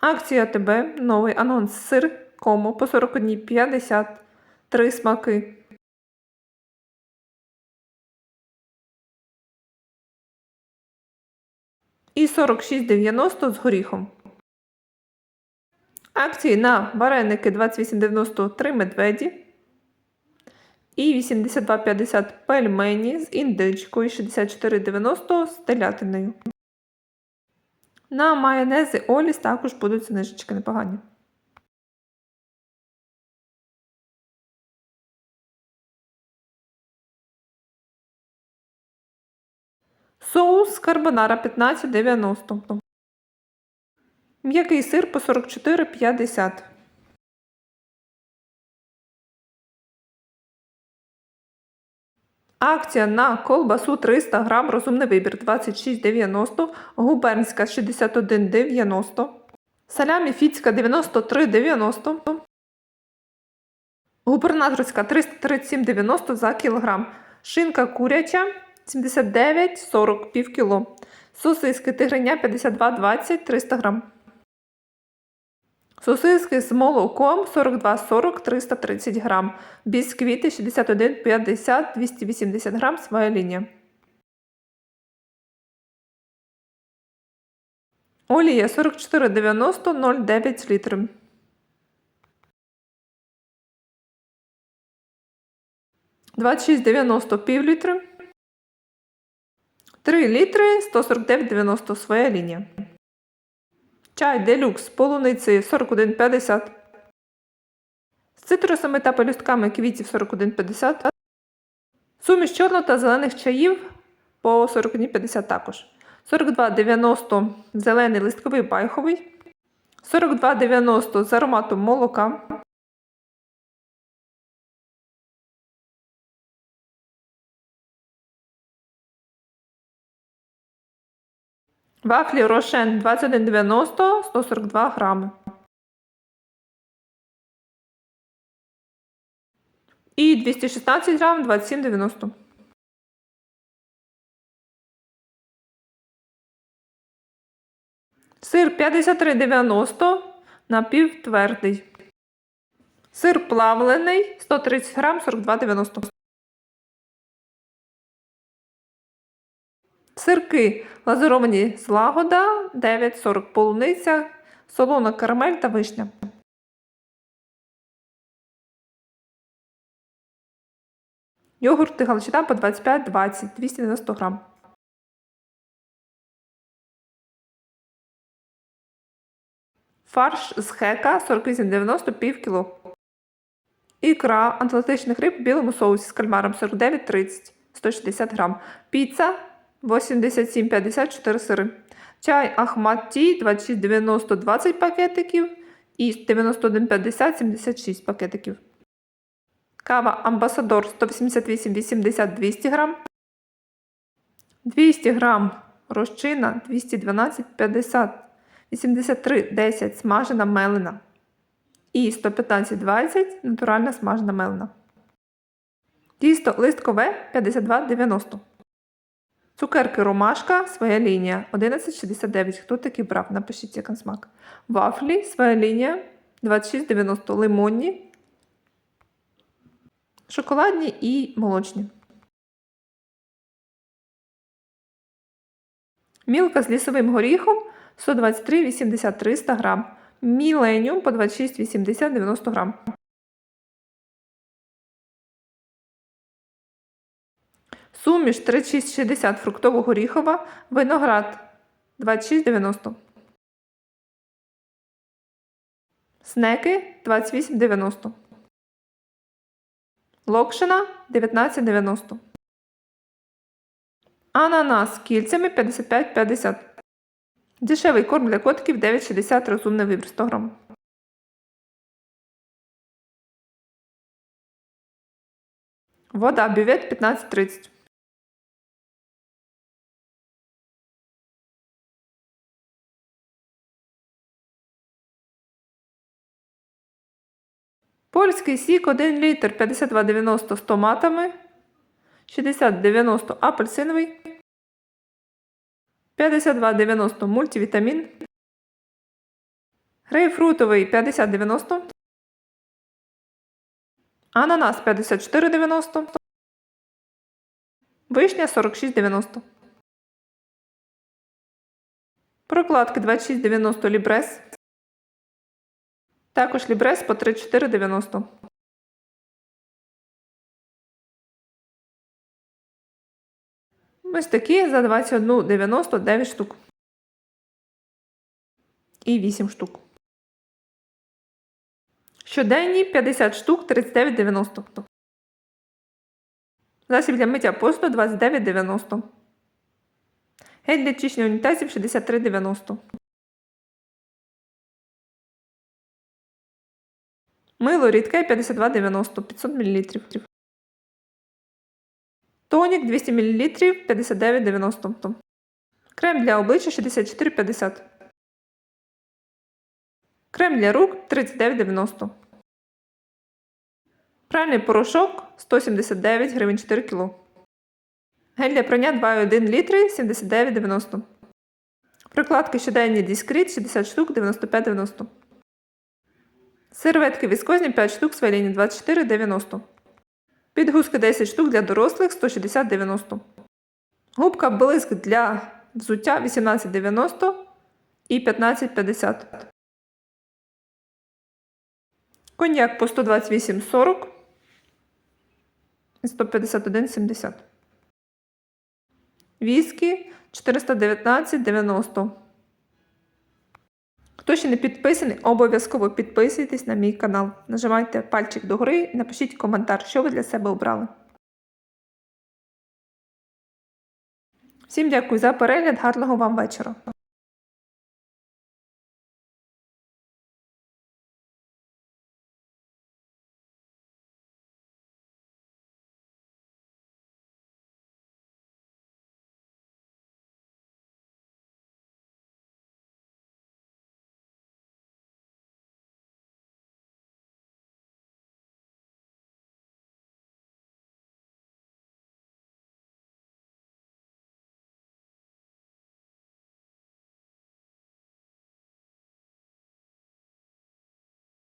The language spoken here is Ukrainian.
Акція ТБ, новий анонс сир комо по 41,50. Три смаки. І 46,90 з горіхом. Акції на вареники 28,90 3 медведі. І 82,50 пельмені з індичкою 64,90 з телятиною. На майонези Оліс також будуть знижечки непогані. Соус карбонара 15,90. М'який сир по 44,50. Акція на колбасу 300 грам, розумний вибір 26,90, губернська 61,90, салямі фіцька 93,90, губернаторська 337,90 за кілограм, шинка куряча 79,40 пів кіло, сосиски тигриня 52,20 300 грам. Сосиски з молоком 42,40 330 грам. Бісквіти 61,50 280 грам своя лінія. Олія 44,90 0,9 літрів. Двадцять шість дев'яносто пів літри. 3 літри 149,90 своя лінія. Чай делюкс з полуниці 41,50. З цитрусами та пелюстками квітів 41,50. Суміш чорного та зелених чаїв по 41,50 також. 42,90 зелений листковий байховий. 42,90 з ароматом молока. Вафлі Рошен 21,90 142 грами. І 216 грам 27,90. Сир 53,90 напівтвердий. Сир плавлений 130 грам 42,90. Сирки лазуровані злагода 9,40 полуниця, солона карамель та вишня. Йогурти галичина по 25-20 290 грам. Фарш з хека 48,90 пів кіло. Ікра атлантичних риб в білому соусі з кальмаром 49,30 160 грам. Піца 87,54 сири. Чай Ахмат Ті 26,90 20 пакетиків і 91,50 76 пакетиків. Кава Амбасадор 188,80 200 грам. 200 грам розчина 212,50 83,10 смажена мелена. І 115,20 натуральна смажена мелена. Тісто листкове 52,90. Цукерки ромашка, своя лінія 11,69. Хто таки брав? Напишіть як смак. Вафлі, своя лінія 26,90 лимонні, шоколадні і молочні. Мілка з лісовим горіхом 123,80 300 грам. Міленіум по 26,80 90 грам. Суміш 36,60 фруктово-горіхова, виноград 26,90. Снеки 28,90. Локшина 19,90. Ананас кільцями 55,50. Дешевий корм для котиків 9,60 розумний вибір 100 грам. Вода бювет 15,30. Польський сік 1 літр 52,90 з томатами. 60,90 апельсиновий. 52,90 мультивітамін. Грейпфрутовий 50,90. Ананас 54,90. Вишня 46,90. Прокладки 26,90 лібрес. Також лібрес по 34,90. Ось такі за 21,90 9 штук. І 8 штук. Щоденні 50 штук 39,90. Засіб для миття посуду 29,90. Гель для чищення унітазів 63,90. Мило рідке 52,90 500 мл. Тонік 200 мл 59,90. Крем для обличчя 64,50. Крем для рук 39,90. Пральний порошок 179 гривень 4 кг. Гель для прання 2,1 літри 79,90. Прокладки щоденні Discreet 60 штук 95,90. Серветки віскозні 5 штук з валіні 24,90. Підгузки 10 штук для дорослих 160,90. Губка блиск для взуття 18,90 і 15,50. Коньяк по 128,40 і 151,70. Віскі 419,90. Хто ще не підписаний, обов'язково підписуйтесь на мій канал. Нажимайте пальчик догори і напишіть коментар, що ви для себе обрали. Всім дякую за перегляд, гарного вам вечора.